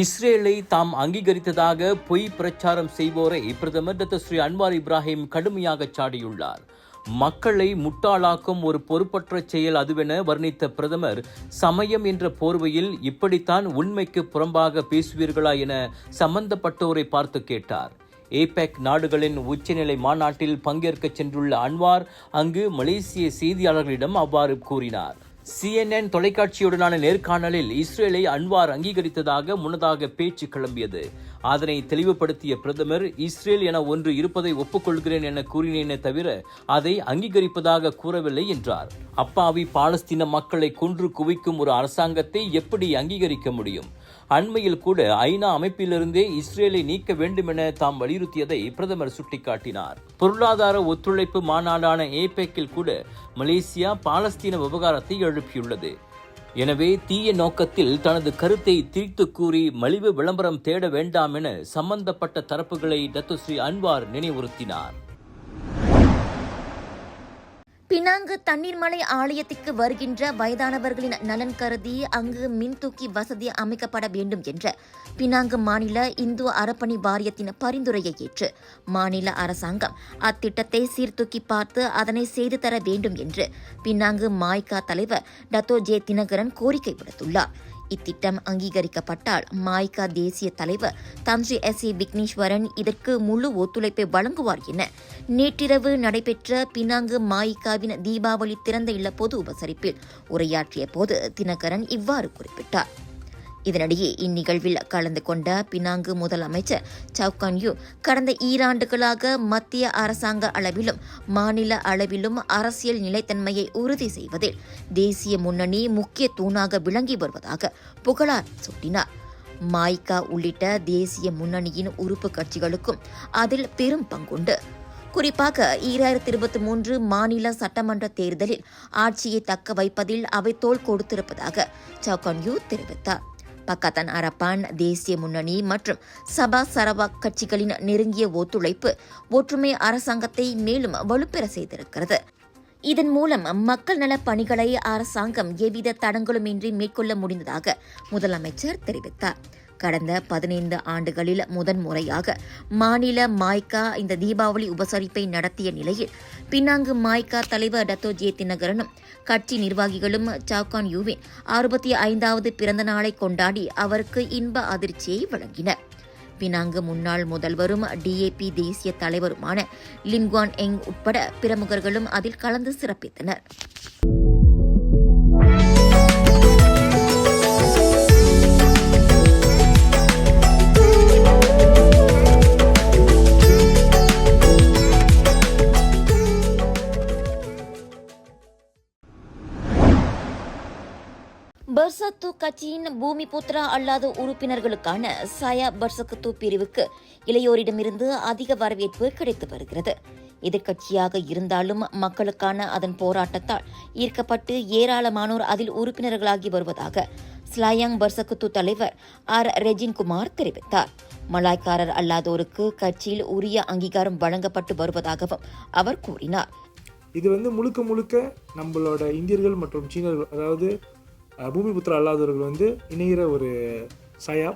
இஸ்ரேலை தாம் அங்கீகரித்ததாக பொய் பிரச்சாரம் செய்வோரை பிரதமர் டாக்டர் ஸ்ரீ அன்வார் இப்ராஹிம் கடுமையாக சாடியுள்ளார். மக்களை முட்டாளாக்கும் ஒரு பொறுப்பற்ற செயல் அதுவென வர்ணித்த பிரதமர் சமயம் என்ற போர்வையில் இப்படித்தான் உண்மைக்கு புறம்பாக பேசுவீர்களா என சம்பந்தப்பட்டோரை பார்த்து கேட்டார். ஏபெக் நாடுகளின் உச்சநிலை மாநாட்டில் பங்கேற்க சென்றுள்ள அன்வார் அங்கு மலேசிய செய்தியாளர்களிடம் அவ்வாறு கூறினார். சிஎன்என் தொலைக்காட்சியுடனான நேர்காணலில் இஸ்ரேலை அன்வார் அங்கீகரித்ததாக முன்னதாக பேச்சு கிளம்பியது. அதனை தெளிவுபடுத்திய பிரதமர் இஸ்ரேல் என ஒன்று இருப்பதை ஒப்புக்கொள்கிறேன் என கூறினேனே தவிர அதை அங்கீகரிப்பதாக கூறவில்லை என்றார். அப்பாவி பாலஸ்தீன மக்களை கொன்று குவிக்கும் ஒரு அரசாங்கத்தை எப்படி அங்கீகரிக்க முடியும்? அண்மையில் கூட ஐநா அமைப்பிலிருந்தே இஸ்ரேலை நீக்க வேண்டும் என தாம் வலியுறுத்தியதை பிரதமர் சுட்டிக்காட்டினார். பொருளாதார ஒத்துழைப்பு மாநாடான ஏபெக்கில் கூட மலேசியா பாலஸ்தீன விவகாரத்தை எழுப்பியுள்ளது. எனவே தீய நோக்கத்தில் தனது கருத்தை திரித்து கூறி மலிவு விளம்பரம் தேட வேண்டாம் என சம்பந்தப்பட்ட தரப்புகளை டத்துஸ்ரீ அன்வார் நினைவுறுத்தினார். பினாங்கு தண்ணீர்மலை ஆலயத்திற்கு வருகின்ற வயதானவர்களின் நலன் கருதி அங்கு மின்தூக்கி வசதி அமைக்கப்பட வேண்டும் என்ற பினாங்கு மாநில இந்து அறப்பணி வாரியத்தின் பரிந்துரையை ஏற்று மாநில அரசாங்கம் அத்திட்டத்தை சீர்தூக்கி பார்த்து அதனை செய்து தர வேண்டும் என்று பினாங்கு மாய்கா தலைவர் டத்தோ ஜே தினகரன் கோரிக்கை விடுத்துள்ளார். இத்திட்டம் அங்கீகரிக்கப்பட்டால் மாய்கா தேசிய தலைவர் தந்திரி எஸ் ஏ விக்னேஸ்வரன் இதற்கு முழு ஒத்துழைப்பை வழங்குவார் என நேற்றிரவு நடைபெற்ற பினாங்கு மாயிக்காவின் தீபாவளி திறந்த இல்ல பொது உபசரிப்பில் உரையாற்றிய போது தினகரன் இவ்வாறு குறிப்பிட்டார். இதனிடையே இந்நிகழ்வில் கலந்து கொண்ட பினாங்கு முதலமைச்சர் சவுகான் யூ கடந்த ஈராண்டுகளாக மத்திய அரசாங்க அளவிலும் மாநில அளவிலும் அரசியல் நிலைத்தன்மையை உறுதி செய்வதில் தேசிய முன்னணி முக்கிய தூணாக விளங்கி வருவதாக புகழார் சூட்டினார். மாய்கா உள்ளிட்ட தேசிய முன்னணியின் உறுப்பு கட்சிகளுக்கும் அதில் பெரும் பங்குண்டு. குறிப்பாக ஈராயிரத்தி இருபத்தி மூன்று மாநில சட்டமன்ற தேர்தலில் ஆட்சியை தக்க வைப்பதில் அவை தோள் கொடுத்திருப்பதாக சவுகான் யூ தெரிவித்தார். பக்கத்தன் அரப்பான் தேசிய முன்னணி மற்றும் சபா சரவாக் கட்சிகளின் நெருங்கிய ஒத்துழைப்பு ஒற்றுமை அரசாங்கத்தை மேலும் வலுப்பெற செய்திருக்கிறது. இதன் மூலம் மக்கள் நல பணிகளை அரசாங்கம் எவ்வித தடங்களுமின்றி மேற்கொள்ள முடிந்ததாக முதலமைச்சர் தெரிவித்தார். கடந்த பதினைந்து ஆண்டுகளில் முதன்முறையாக மாநில மாய்கா இந்த தீபாவளி உபசரிப்பை நடத்திய நிலையில் பினாங்கு மாய்கா தலைவர் டத்தோ ஜே தினகரனும் கட்சி நிர்வாகிகளும் சாக்கான் யூவின் அறுபத்தி ஐந்தாவது பிறந்த நாளை கொண்டாடி அவருக்கு இன்ப அதிர்ச்சியை வழங்கினர். பினாங்கு முன்னாள் முதல்வரும் டிஏபி தேசிய தலைவருமான லிம்குவான் எங் உட்பட பிரமுகர்களும் அதில் கலந்து சிறப்பித்தனர். பர்சக்து கட்சியின் பூமி புத்ரா அல்லாத உறுப்பினர்களுக்கான சயா பர்சக்து பிரிவுக்கு இளையோரிடமிருந்து அதிக வரவேற்பு கிடைத்து வருகிறது. எதிர்க்கட்சியாக இருந்தாலும் மக்களுக்கான அதன் போராட்டத்தால் ஈர்க்கப்பட்டு ஏராளமானோர் அதில் உறுப்பினர்களாகி வருவதாக ஸ்லாயாங் பர்சகுத்து தலைவர் ஆர். ரெஜின் குமார் தெரிவித்தார். மலாய்க்காரர் அல்லாதோருக்கு கட்சியில் உரிய அங்கீகாரம் வழங்கப்பட்டு வருவதாகவும் அவர் கூறினார். இது வந்து முழுக்க முழுக்க நம்மளோட இந்தியர்கள் மற்றும் சீனர்கள் அதாவது பூமிபுத்திர அல்லாதவர்கள் வந்து இணைகிற ஒரு சயா.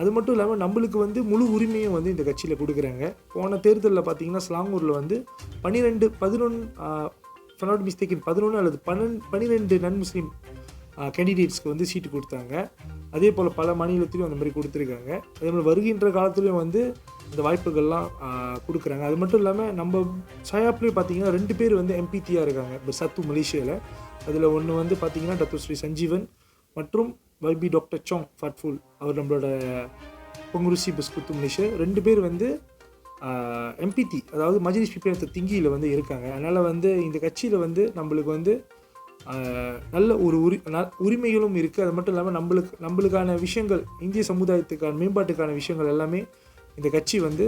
அது மட்டும் இல்லாமல் நம்மளுக்கு வந்து முழு உரிமையும் வந்து இந்த கட்சியில் கொடுக்குறாங்க. போன தேர்தலில் பார்த்தீங்கன்னா ஸ்லாங்கூரில் வந்து பன்னிரெண்டு பதினொன்று நாட் மிஸ்டேக்கின் பதினொன்று அல்லது பன்னெண்டு பன்னிரெண்டு நன் முஸ்லீம் கேண்டிடேட்ஸ்க்கு வந்து சீட்டு கொடுத்தாங்க. அதே போல் பல மாநிலத்திலையும் அந்த மாதிரி கொடுத்துருக்காங்க. அதே மாதிரி வருகின்ற காலத்துலேயும் வந்து இந்த வாய்ப்புகள்லாம் கொடுக்குறாங்க. அது மட்டும் இல்லாமல் நம்ம சயாப்லேயும் பார்த்தீங்கன்னா ரெண்டு பேர் வந்து எம்பித்தியாக இருக்காங்க. இப்போ சத்து மலேசியாவில் அதில் ஒன்று வந்து பார்த்தீங்கன்னா டாக்டர் ஸ்ரீ சஞ்சீவன் மற்றும் வைபி டாக்டர் சாங் ஃபட்ஃபுல் அவர் நம்மளோட பொங்குருசி பிஸ்குத்து மலேசியா ரெண்டு பேர் வந்து எம்பித்தி அதாவது மஜ்லிஸ் பிபிஎன் திங்கியில் வந்து இருக்காங்க. அதனால் வந்து இந்த கட்சியில் வந்து நம்மளுக்கு வந்து நல்ல ஒரு உரி ந- உரிமைகளும் இருக்குது அது மட்டும் இல்லாமல் நம்மளுக்கு நம்மளுக்கான விஷயங்கள் இந்திய சமுதாயத்துக்கான மேம்பாட்டுக்கான விஷயங்கள் எல்லாமே இந்த கட்சி வந்து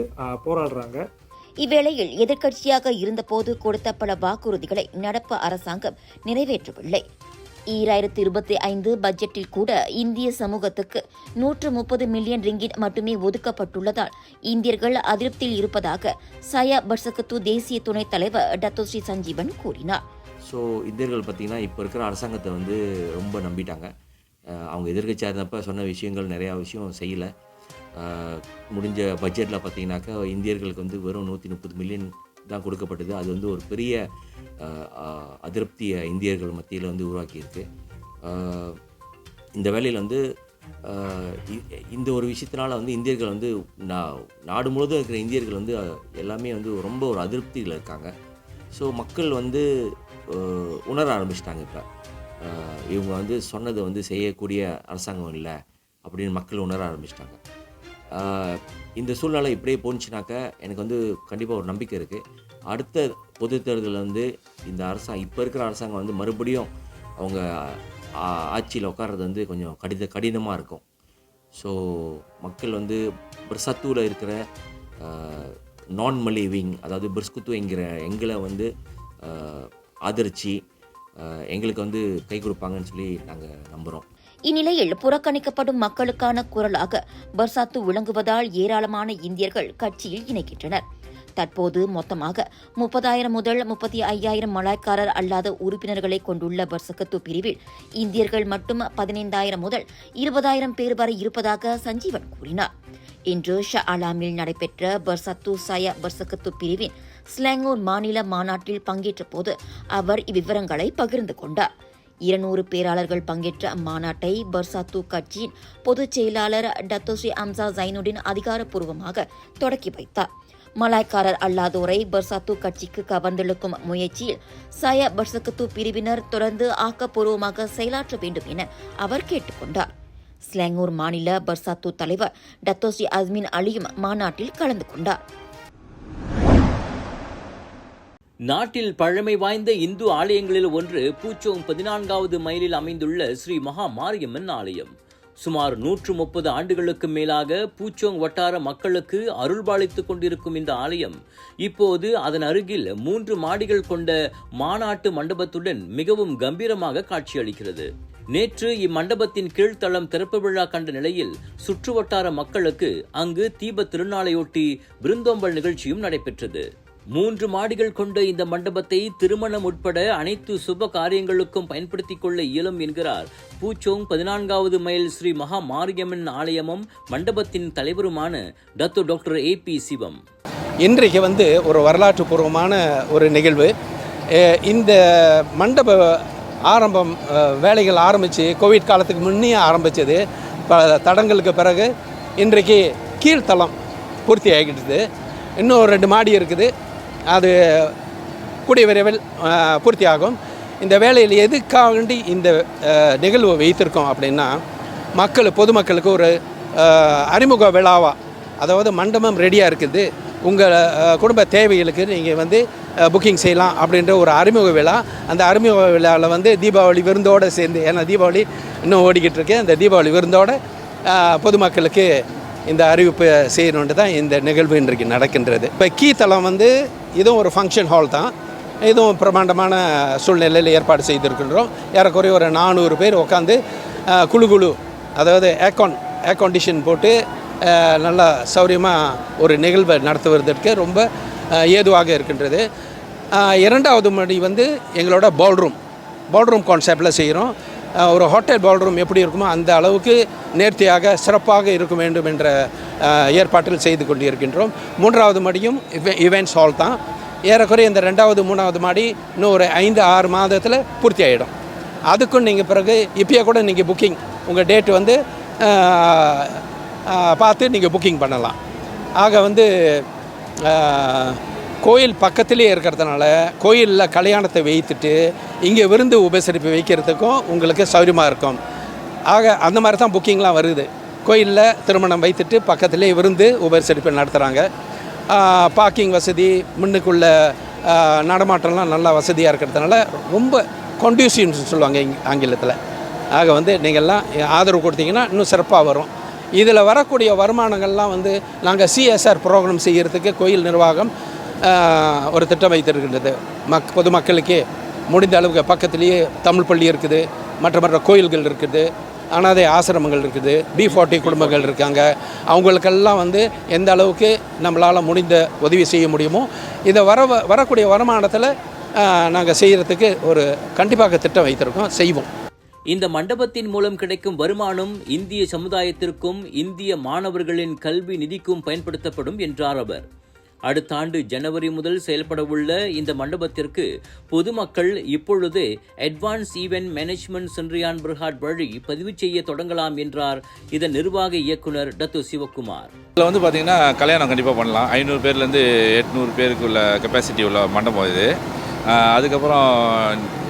போராடுறாங்க. இவ்வேளையில் எதிர்க்கட்சியாக இருந்தபோது கொடுத்த பல வாக்குறுதிகளை நடப்பு அரசாங்கம் நிறைவேற்றவில்லை. ஈராயிரத்தி இருபத்தி ஐந்து பட்ஜெட்டில் கூட இந்திய சமூகத்துக்கு நூற்று முப்பது மில்லியன் ரிங்கிட் மட்டுமே ஒதுக்கப்பட்டுள்ளதால் இந்தியர்கள் அதிருப்தியில் இருப்பதாக சயா பட்சகத்து தேசிய துணைத் தலைவர் டத்தோ ஸ்ரீ சஞ்சீவன் கூறினார். ஸோ இந்தியர்கள் பார்த்திங்கன்னா இப்போ இருக்கிற அரசாங்கத்தை வந்து ரொம்ப நம்பிட்டாங்க. அவங்க எதிர்கட்சியாக இருந்தப்ப சொன்ன விஷயங்கள் நிறையா விஷயம் செய்யலை. முடிஞ்ச பட்ஜெட்டில் பார்த்தீங்கன்னாக்கா இந்தியர்களுக்கு வந்து வெறும் நூற்றி முப்பது மில்லியன் தான் கொடுக்கப்பட்டது. அது வந்து ஒரு பெரிய அதிருப்தியை இந்தியர்கள் மத்தியில் வந்து உருவாக்கியிருக்கு. இந்த வேலையில் வந்து இந்த ஒரு விஷயத்தினால வந்து இந்தியர்கள் வந்து நா- நாடு முழுவதும் இருக்கிற இந்தியர்கள் வந்து எல்லாமே வந்து ரொம்ப ஒரு அதிருப்தியில் இருக்காங்க. ஸோ மக்கள் வந்து உணர ஆரம்பிச்சிட்டாங்க இப்போ. இவங்க வந்து சொன்னதை வந்து செய்யக்கூடிய அரசாங்கம் இல்லை அப்படின்னு மக்கள் உணர ஆரம்பிச்சிட்டாங்க. இந்த சூழ்நிலை இப்படியே போணுச்சுனாக்க எனக்கு வந்து கண்டிப்பாக ஒரு நம்பிக்கை இருக்குது அடுத்த பொது தேர்தலில் வந்து இந்த அரசாங்கம் இப்போ இருக்கிற அரசாங்கம் வந்து மறுபடியும் அவங்க ஆட்சியில் உட்கார்றது வந்து கொஞ்சம் கடித கடினமாக இருக்கும். ஸோ மக்கள் வந்து பிரசத்துவில் இருக்கிற நான் மலிவிங் அதாவது பிரிஸ்குத்து என்கிற எங்களை வந்து ஆதரித்து எங்களுக்கு வந்து கை கொடுப்பாங்கன்னு சொல்லி நாங்கள் நம்புகிறோம் இந்நிலையில் புறக்கணிக்கப்படும் மக்களுக்கான குரலாக பர்சாத்து விளங்குவதால் ஏராளமான இந்தியர்கள் கட்சியில் இணைக்கின்றனர் தற்போது மொத்தமாக முப்பதாயிரம் முதல் முப்பத்தி ஐயாயிரம் மலாய்க்காரர் அல்லாத உறுப்பினர்களை கொண்டுள்ள பர்சகத்து பிரிவில் இந்தியர்கள் மட்டும் பதினைந்தாயிரம் முதல் இருபதாயிரம் பேர் வரை இருப்பதாக சஞ்சீவன் கூறினார். இன்று ஷா அலாமில் நடைபெற்ற பர்சத்து சய பர்சகத்து பிரிவின் ஸ்லாங்கூர் மாநில மாநாட்டில் பங்கேற்ற போது அவர் இவ்விவரங்களை பகிர்ந்து கொண்டார். இருநூறு பேராளர்கள் பங்கேற்ற அம்மாநாட்டை பர்சாத்து கட்சியின் பொதுச் செயலாளர் டத்தோஸ்ரீ அம்சா ஜைனுடின் அதிகாரப்பூர்வமாக தொடக்கி வைத்தார். மலாய்க்காரர் அல்லாதோரை பர்சாத்து கட்சிக்கு கவர்ந்தெழுக்கும் முயற்சியில் சய பர்சகத்து பிரிவினர் தொடர்ந்து ஆக்கப்பூர்வமாக செயலாற்ற வேண்டும் என அவர் கேட்டுக்கொண்டார் ஸ்லாங்கூர் மாநில பர்சாத்து தலைவர் டத்தோஸ்ரீ அஸ்மின் அலியும் மாநாட்டில் கலந்து கொண்டார். நாட்டில் பழமை வாய்ந்த இந்து ஆலயங்களில் ஒன்று பூச்சோங் பதினான்காவது மைலில் அமைந்துள்ள ஸ்ரீ மகா மாரியம்மன் ஆலயம். சுமார் நூற்று முப்பது ஆண்டுகளுக்கு மேலாக பூச்சோங் வட்டார மக்களுக்கு அருள்பாலித்துக் கொண்டிருக்கும் இந்த ஆலயம் இப்போது அதன் அருகில் மூன்று மாடிகள் கொண்ட மாநாட்டு மண்டபத்துடன் மிகவும் கம்பீரமாக காட்சியளிக்கிறது. நேற்று இம்மண்டபத்தின் கீழ்த்தளம் திறப்பு விழா கண்ட நிலையில் சுற்றுவட்டார மக்களுக்கு அங்கு தீப திருநாளையொட்டி விருந்தோம்பல் நிகழ்ச்சியும் நடைபெற்றது. மூன்று மாடிகள் கொண்ட இந்த மண்டபத்தை திருமணம் உட்பட அனைத்து சுப காரியங்களுக்கும் பயன்படுத்திக் கொள்ள இயலும் என்கிறார் பூச்சோங் பதினான்காவது மைல் ஸ்ரீ மகா மாரியம்மன் ஆலயமும் மண்டபத்தின் தலைவருமான Datuk doctor A P Sivam. இன்றைக்கு வந்து ஒரு வரலாற்று பூர்வமான ஒரு நிகழ்வு. இந்த மண்டப ஆரம்பம் வேலைகள் ஆரம்பித்து கோவிட் காலத்துக்கு முன்னே ஆரம்பித்தது ப தடங்களுக்கு பிறகு இன்றைக்கு கீழ்த்தளம் பூர்த்தி ஆகிடுது இன்னும் ஒரு ரெண்டு மாடி இருக்குது. அது கூடிய விரைவில் பூர்த்தியாகும். இந்த வேலையில் எதுக்காக வேண்டி இந்த நிகழ்வு வைத்திருக்கோம் அப்படின்னா மக்கள் பொதுமக்களுக்கு ஒரு அறிமுக விழாவா அதாவது மண்டபம் ரெடியாக இருக்குது. உங்கள் குடும்ப தேவைகளுக்கு நீங்கள் வந்து புக்கிங் செய்யலாம் அப்படின்ற ஒரு அறிமுக விழா. அந்த அறிமுக விழாவில் வந்து தீபாவளி விருந்தோடு சேர்ந்து ஏன்னா தீபாவளி இன்னும் ஓடிக்கிட்டு இருக்கு. அந்த தீபாவளி விருந்தோட பொதுமக்களுக்கு இந்த அறிவிப்பு செய்யணுன்ட்டு தான் இந்த நிகழ்வு இன்றைக்கு நடக்கின்றது. இப்போ கீத்தளம் வந்து இதுவும் ஒரு ஃபங்க்ஷன் ஹால் தான். இதுவும் பிரமாண்டமான சூழ்நிலையில் ஏற்பாடு செய்திருக்கின்றோம். ஏறக்குறைய ஒரு நானூறு பேர் உட்காந்து குழு குழு அதாவது ஏர்கான் ஏர் கண்டிஷன் போட்டு நல்லா சௌரியமாக ஒரு நிகழ்வை நடத்துவதற்கு ரொம்ப ஏதுவாக இருக்கின்றது. இரண்டாவது மணி வந்து எங்களோட பால்ரூம் பால்ரூம் கான்செப்டில் செய்கிறோம் ஒரு ஹோட்டல் பால்ரூம் எப்படி இருக்குமோ அந்த அளவுக்கு நேர்த்தியாக சிறப்பாக இருக்க வேண்டும் என்ற ஏற்பாட்டில் செய்து கொண்டிருக்கின்றோம். மூன்றாவது மடியும் இவெண்ட்ஸ் ஹால் தான். ஏறக்குறைய இந்த ரெண்டாவது மூணாவது மாடி இன்னும் ஒரு ஐந்து ஆறு மாதத்தில் பூர்த்தி ஆகிடும் அதுக்கும் நீங்கள் பிறகு இப்போயே கூட நீங்கள் புக்கிங் உங்கள் டேட் வந்து பார்த்து நீங்கள் புக்கிங் பண்ணலாம். ஆக வந்து கோயில் பக்கத்திலே இருக்கிறதுனால கோயிலில் கல்யாணத்தை வைத்துட்டு இங்கே விருந்து உபசரிப்பு வைக்கிறதுக்கும் உங்களுக்கு சௌரியமாக இருக்கும். ஆக அந்த மாதிரி தான் புக்கிங்லாம் வருது. கோயிலில் திருமணம் வைத்துட்டு பக்கத்திலே விருந்து உபசரிப்பு நடத்துகிறாங்க பார்க்கிங் வசதி முன்னுக்குள்ள நடமாட்டம்லாம் நல்லா வசதியாக இருக்கிறதுனால ரொம்ப கண்டியூசிவ்னு சொல்லுவாங்க இங் ஆங்கிலத்தில். ஆக வந்து நீங்கள்லாம் ஆதரவு கொடுத்தீங்கன்னா இன்னும் சிறப்பாக வரும். இதில் வரக்கூடிய வருமானங்கள்லாம் வந்து நாங்கள் சிஎஸ்ஆர் ப்ரோக்ராம் செய்கிறதுக்கு கோயில் நிர்வாகம் ஒரு திட்டம் வைத்திருக்கின்றது. மக் பொதுமக்களுக்கே முடிந்த அளவுக்கு பக்கத்துலேயே தமிழ் பள்ளி இருக்குது மற்ற மற்ற கோயில்கள் இருக்குது அனாதை ஆசிரமங்கள் இருக்குது பி ஃபார்ட்டி குடும்பங்கள் இருக்காங்க. அவங்களுக்கெல்லாம் வந்து எந்த அளவுக்கு நம்மளால் முடிந்த உதவி செய்ய முடியுமோ இதை வர வரக்கூடிய வருமானத்தில் நாங்கள் செய்கிறதுக்கு ஒரு கண்டிப்பாக திட்டம் வைத்திருக்கோம் செய்வோம். இந்த மண்டபத்தின் மூலம் கிடைக்கும் வருமானம் இந்திய சமுதாயத்திற்கும் இந்திய மாணவர்களின் கல்வி நிதிக்கும் பயன்படுத்தப்படும் என்றார் அவர். அடுத்த ஆண்டு ஜனவரி முதல் செயல்படவுள்ள இந்த மண்டபத்திற்கு பொதுமக்கள் இப்பொழுது advance event management Sendirian Berhad வழி பதிவு செய்ய தொடங்கலாம் என்றார். இதன் நிர்வாக இயக்குனர் டத்து சிவக்குமார் இதில் வந்து பார்த்தீங்கன்னா கல்யாணம் கண்டிப்பாக பண்ணலாம். ஐநூறு பேர்லேருந்து எட்நூறு பேருக்கு உள்ள கெப்பாசிட்டி உள்ள மண்டபம் இது. அதுக்கப்புறம்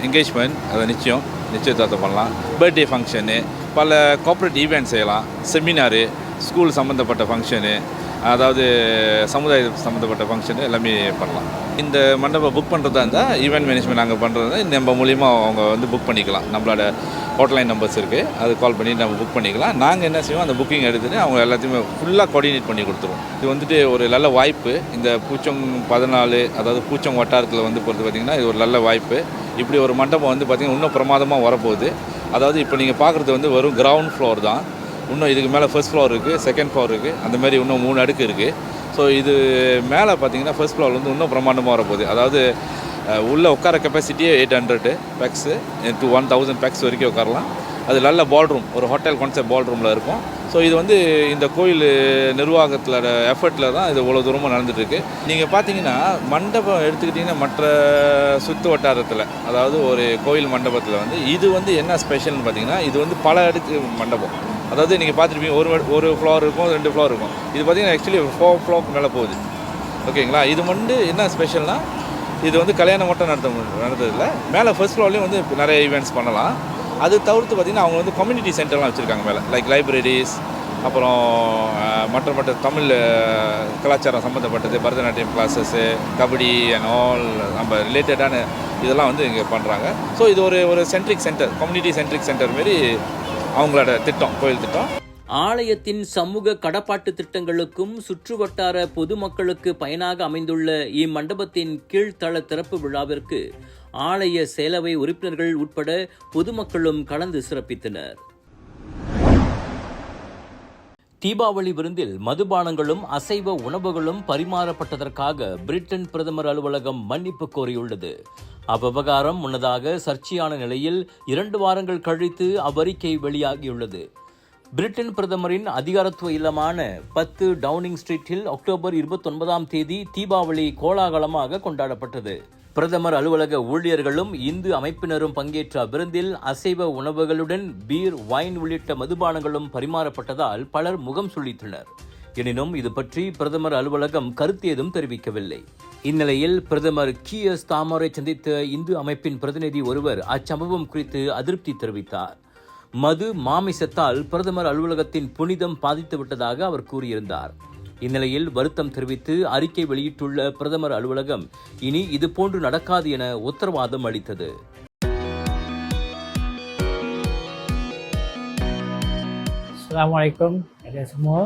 என்கேஜ்மெண்ட் அதை நிச்சயம் நிச்சயதார்த்தம் பண்ணலாம். பர்த்டே ஃபங்க்ஷனு பல கார்ப்பரேட் ஈவெண்ட் செய்யலாம். செமினாரு ஸ்கூல் சம்மந்தப்பட்ட ஃபங்க்ஷனு அதாவது சமுதாய சம்மந்தப்பட்ட ஃபங்க்ஷன் எல்லாமே பண்ணலாம். இந்த மண்டபம் புக் பண்ணுறதா இருந்தால் ஈவெண்ட் மேனேஜ்மெண்ட் நாங்கள் பண்ணுறது நம்ம மூலிமா அவங்க வந்து புக் பண்ணிக்கலாம். நம்மளோட ஹோட்லைன் நம்பர்ஸ் இருக்குது அது கால் பண்ணி நம்ம புக் பண்ணிக்கலாம். நாங்கள் என்ன செய்வோம் அந்த புக்கிங் எடுத்துகிட்டு அவங்க எல்லாத்தையுமே ஃபுல்லாக கோஆர்டினேட் பண்ணி கொடுத்துருவோம். இது வந்துட்டு ஒரு நல்ல வாய்ப்பு. இந்த பூச்சம் பதினாலு அதாவது பூச்சம் வட்டாரத்தில் வந்து பொறுத்து பார்த்திங்கன்னா இது ஒரு நல்ல வாய்ப்பு. இப்படி ஒரு மண்டபம் வந்து பார்த்திங்கன்னா இன்னும் பிரமாதமாக வரப்போகுது. அதாவது இப்போ நீங்கள் பார்க்குறது வந்து வெறும் கிரவுண்ட் ஃப்ளோர் தான். இன்னும் இதுக்கு மேலே ஃபர்ஸ்ட் ஃப்ளோர் இருக்குது செகண்ட் ஃப்ளோர் இருக்குது அந்த மாதிரி இன்னும் மூணு அடுக்கு இருக்குது ஸோ இது மேலே பார்த்தீங்கன்னா ஃபர்ஸ்ட் ஃப்ளோர் வந்து இன்னும் பிரம்மாண்டமாக வரப்போகுது அதாவது உள்ளே உட்கார கெப்பாசிட்டியே eight hundred pax two one thousand pax வரைக்கும் உட்காரலாம். அது நல்ல பால் ரூம் ஒரு ஹோட்டல் கான்செப்ட் பால் ரூமில் இருக்கும். ஸோ இது வந்து இந்த கோயில் நிர்வாகத்தில் எஃபர்ட்டில் தான் இது இவ்வளோ தூரமாக நடந்துட்டுருக்கு. நீங்கள் பார்த்தீங்கன்னா மண்டபம் எடுத்துக்கிட்டிங்கன்னா மற்ற சுற்று வட்டாரத்தில் அதாவது ஒரு கோயில் மண்டபத்தில் வந்து இது வந்து என்ன ஸ்பெஷல்னு பார்த்தீங்கன்னா இது வந்து பல அடுக்கு மண்டபம். அதாவது நீங்கள் பார்த்துருப்பீங்க ஒரு ஒரு ஃப்ளோர் இருக்கும் ரெண்டு ஃப்ளோர் இருக்கும். இது பார்த்தீங்கன்னா ஆக்சுவலி ஃபோர் ஃப்ளோருக்கு மேலே போகுது. ஓகேங்களா? இது வந்து என்ன ஸ்பெஷல்னால் இது வந்து கல்யாணம் மட்டும் நடத்த மு- நடந்ததில்ல. மேலே ஃபர்ஸ்ட் ஃப்ளோர்லேயும் வந்து நிறைய ஈவெண்ட்ஸ் பண்ணலாம். அது தவிர்த்து பார்த்திங்கன்னா அவங்க வந்து கம்யூனிட்டி சென்டர்லாம் வச்சுருக்காங்க மேலே. லைக் லைப்ரரிஸ் அப்புறம் மற்ற மற்ற தமிழ் கலாச்சாரம் சம்மந்தப்பட்டது Bharatanatyam classes kabaddi and all நம்ம ரிலேட்டடான இதெல்லாம் வந்து இங்கே பண்ணுறாங்க ஸோ இது ஒரு ஒரு centric centre community centric centre மாரி அவங்களோட திட்டம் கோயில் திட்டம். ஆலயத்தின் சமூக கடப்பாட்டு திட்டங்களுக்கும் சுற்றுவட்டார பொதுமக்களுக்கு பயனாக அமைந்துள்ள இம்மண்டபத்தின் கீழ்த்தள திறப்பு விழாவிற்கு ஆலய சேலவை உறுப்பினர்கள் உட்பட பொதுமக்களும் கலந்து சிறப்பித்தனர். தீபாவளி விருந்தில் மதுபானங்களும் அசைவ உணவுகளும் பரிமாறப்பட்டதற்காக பிரிட்டன் பிரதமர் அலுவலகம் மன்னிப்பு கோரியுள்ளது. அவ்விவகாரம் முன்னதாக சர்ச்சையான நிலையில் இரண்டு வாரங்கள் கழித்து அவ்வறிக்கை வெளியாகியுள்ளது. பிரிட்டன் பிரதமரின் அதிகாரத்துவ இல்லமான பத்து டவுனிங் ஸ்ட்ரீட்டில் அக்டோபர் இருபத்தொன்பதாம் தேதி தீபாவளி கோலாகலமாக கொண்டாடப்பட்டது. பிரதமர் அலுவலக ஊழியர்களும் இந்து அமைப்பினரும் பங்கேற்ற விருந்தில் அசைவ உணவுகளுடன் பீர் வைன் உள்ளிட்ட மதுபானங்களும் பரிமாறப்பட்டதால் பலர் முகம் சுழித்தனர். எனினும் இது பற்றி பிரதமர் அலுவலகம் கருத்து ஏதும் தெரிவிக்கவில்லை. இந்நிலையில் பிரதமர் கியஸ் தாமரை சந்தித்த இந்து அமைப்பின் பிரதிநிதி ஒருவர் அச்சம்பவம் குறித்து அதிருப்தி தெரிவித்தார். மது மாமிசத்தால் பிரதமர் அலுவலகத்தின் புனிதம் பாதித்துவிட்டதாக அவர் கூறியிருந்தார். இந்நிலையில் வருத்தம் தெரிவித்து அறிக்கை வெளியிட்டுள்ள பிரதமர் அலுவலகம் இனி இதுபோன்று நடக்காது என உத்தரவாதம் அளித்தது Assalamualaikum kepada semua.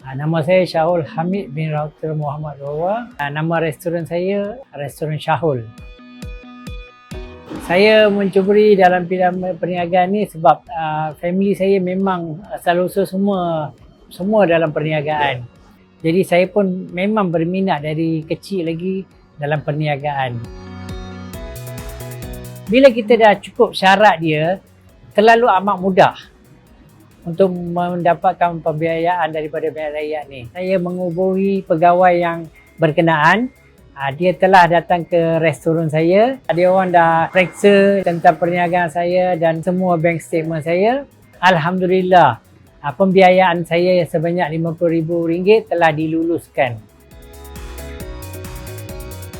Ah, Nama saya Syahul Hamid bin Rauter Muhammad Rawa. Ah, Nama restoran saya Restoran Syahul. Saya mencuburi dalam bidang perniagaan ni sebab uh, family saya memang asal usul semua semua dalam perniagaan. Jadi saya pun memang berminat dari kecil lagi dalam perniagaan. Bila kita dah cukup syarat dia, terlalu amat mudah untuk mendapatkan pembiayaan daripada bank rakyat ni. Saya menghubungi pegawai yang berkenaan. Ah, Dia telah datang ke restoran saya. Dia orang dah periksa tentang perniagaan saya dan semua bank statement saya. Alhamdulillah, ah, pembiayaan saya sebanyak RM50,000 telah diluluskan.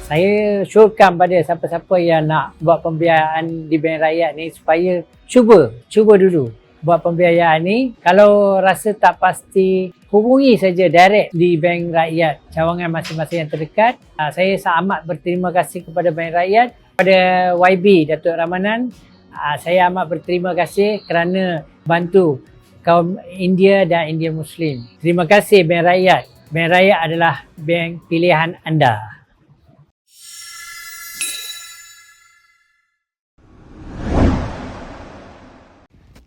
Saya syorkan pada siapa-siapa yang nak buat pembiayaan di bank rakyat ni supaya cuba, cuba dulu buat pembiayaan ni. Kalau rasa tak pasti, hubungi saja direct di bank rakyat cawangan masing-masing yang terdekat. Ah, Saya amat berterima kasih kepada bank rakyat, kepada YB Datuk Ramanan. Ah, Saya amat berterima kasih kerana bantu kaum India dan India Muslim. Terima kasih bank rakyat. Bank rakyat adalah bank pilihan anda.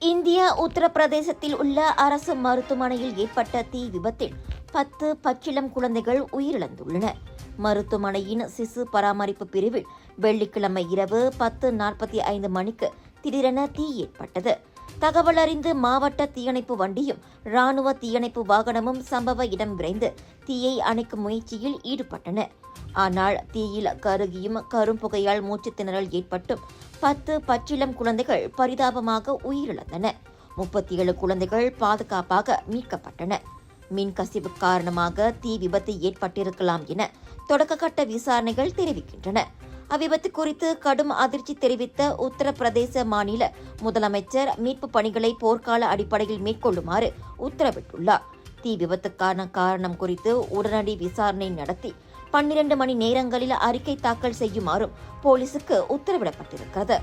India உத்தரப்பிரதேசத்தில் உள்ள அரசு மருத்துவமனையில் ஏற்பட்ட தீ விபத்தில் பத்து பச்சிளம் குழந்தைகள் உயிரிழந்துள்ளனர் மருத்துவமனையின் சிசு பராமரிப்பு பிரிவில் வெள்ளிக்கிழமை இரவு பத்து நாற்பத்தி ஐந்து மணிக்கு திடீரென தீ ஏற்பட்டது தகவல் அறிந்து மாவட்ட தீயணைப்பு வண்டியும் ராணுவ தீயணைப்பு வாகனமும் சம்பவ இடம் விரைந்து தீயை அணைக்கும் முயற்சியில் ஈடுபட்டன. ஆனால் தீயில் கருகியும் கரும்புகையால் மூச்சு திணறல் ஏற்பட்டும். பத்து பச்சிளம் குழந்தைகள் பரிதாபமாக உயிரிழந்தன. முப்பத்தி ஏழு குழந்தைகள் பாதுகாப்பாக மீட்கப்பட்டன. மின் கசிவு காரணமாக தீ விபத்து ஏற்பட்டிருக்கலாம் என தொடக்கக்கட்ட விசாரணைகள் தெரிவிக்கின்றன. அவ்விபத்து குறித்து கடும் அதிர்ச்சி தெரிவித்த உத்தரப்பிரதேச மாநில முதலமைச்சர் மீட்பு பணிகளை போர்க்கால அடிப்படையில் மேற்கொள்ளுமாறு உத்தரவிட்டுள்ளார். தீ விபத்துக்கான காரணம் குறித்து உடனடி விசாரணை நடத்தி பன்னிரண்டு மணி நேரங்களில் அறிக்கை தாக்கல் செய்யுமாறும் போலீசுக்கு உத்தரவிடப்பட்டிருக்கிறது.